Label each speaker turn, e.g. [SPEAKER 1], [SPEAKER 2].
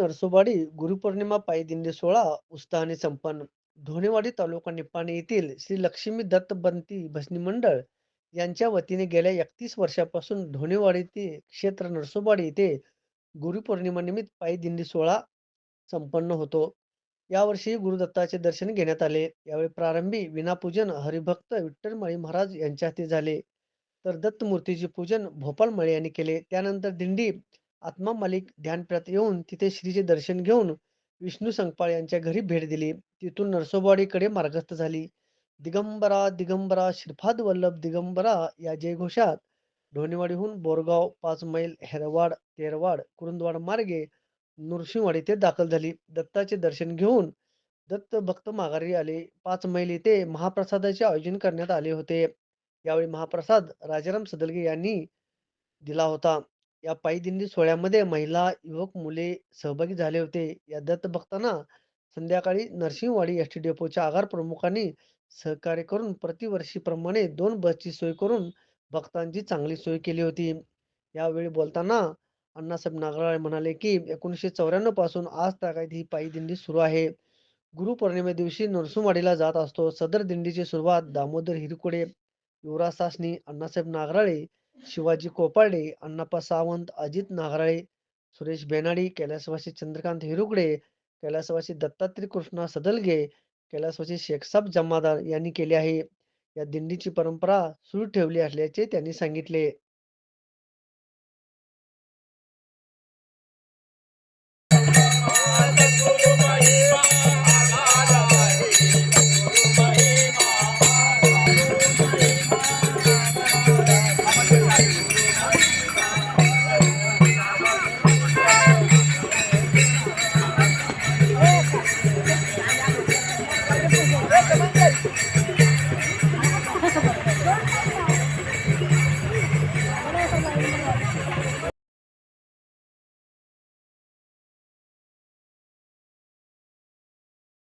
[SPEAKER 1] नरसोबाडी गुरुपौर्णिमा पायी दिंडी सोहळा उत्साहाने संपन्न. धोणेवाडी तालुका निपाणी येथील श्री लक्ष्मी दत्त बंती भजनी मंडळ यांच्या वतीने गेल्या एकतीस वर्षापासून धोणेवाडी ते क्षेत्र नरसोबाडी येथे गुरुपौर्णिमानिमित्त पायी दिंडी सोहळा संपन्न होतो. यावर्षी गुरुदत्ताचे दर्शन घेण्यात आले. यावेळी प्रारंभी विनापूजन हरिभक्त विठ्ठलमाळी महाराज यांच्या हाती झाले. तर दत्तमूर्तीचे पूजन भोपाळमाळी यांनी केले. त्यानंतर दिंडी आत्मा मालिक ध्यानप्रत येऊन तिथे श्रीचे दर्शन घेऊन विष्णू संगपाळ यांच्या घरी भेट दिली. तिथून नरसोबावाडीकडे मार्गस्थ झाली. दिगंबरा दिगंबरा श्रीपाद वल्लभ दिगंबरा या जयघोषात ढोणेवाडीहून बोरगाव पाच मैल हेरवाड तेरवाड कुरुंदवाड मार्गे नृसिंहवाडी ते दाखल झाली. दत्ताचे दर्शन घेऊन दत्त भक्त माघारी आले. पाच मैल येथे महाप्रसादाचे आयोजन करण्यात आले होते. यावेळी महाप्रसाद राजाराम सदलगे यांनी दिला होता. या पायी दिंडी सोहळ्यामध्ये महिला युवक मुले सहभागी झाले होते. या दत्त भक्तांना संध्याकाळी नरसिंहवाडी एस टी डेपोच्या आगार प्रमुखांनी सहकार्य करून प्रतिवर्षीप्रमाणे दोन बसची सोय करून भक्तांची चांगली सोय केली होती. यावेळी बोलताना अण्णासाहेब नागराळे म्हणाले की एकोणीसशे चौऱ्याण्णवपासून आज तागायत ही पायी दिंडी सुरू आहे. गुरुपौर्णिमे दिवशी नरसुंवाडीला जात असतो. सदर दिंडीची सुरुवात दामोदर हिरकोडे युवराज सासणी अण्णासाहेब नागराळे शिवाजी कोपाडे अण्णाप्पा सावंत अजित नागराळे सुरेश बेनाडी कैलासवासी चंद्रकांत हिरुकडे कैलासवासी दत्तात्रय कृष्णा सदलगे कैलासवासी शेखसाब जमादार यांनी केले आहे. या दिंडीची परंपरा सुरू ठेवली असल्याचे त्यांनी सांगितले. Thank you.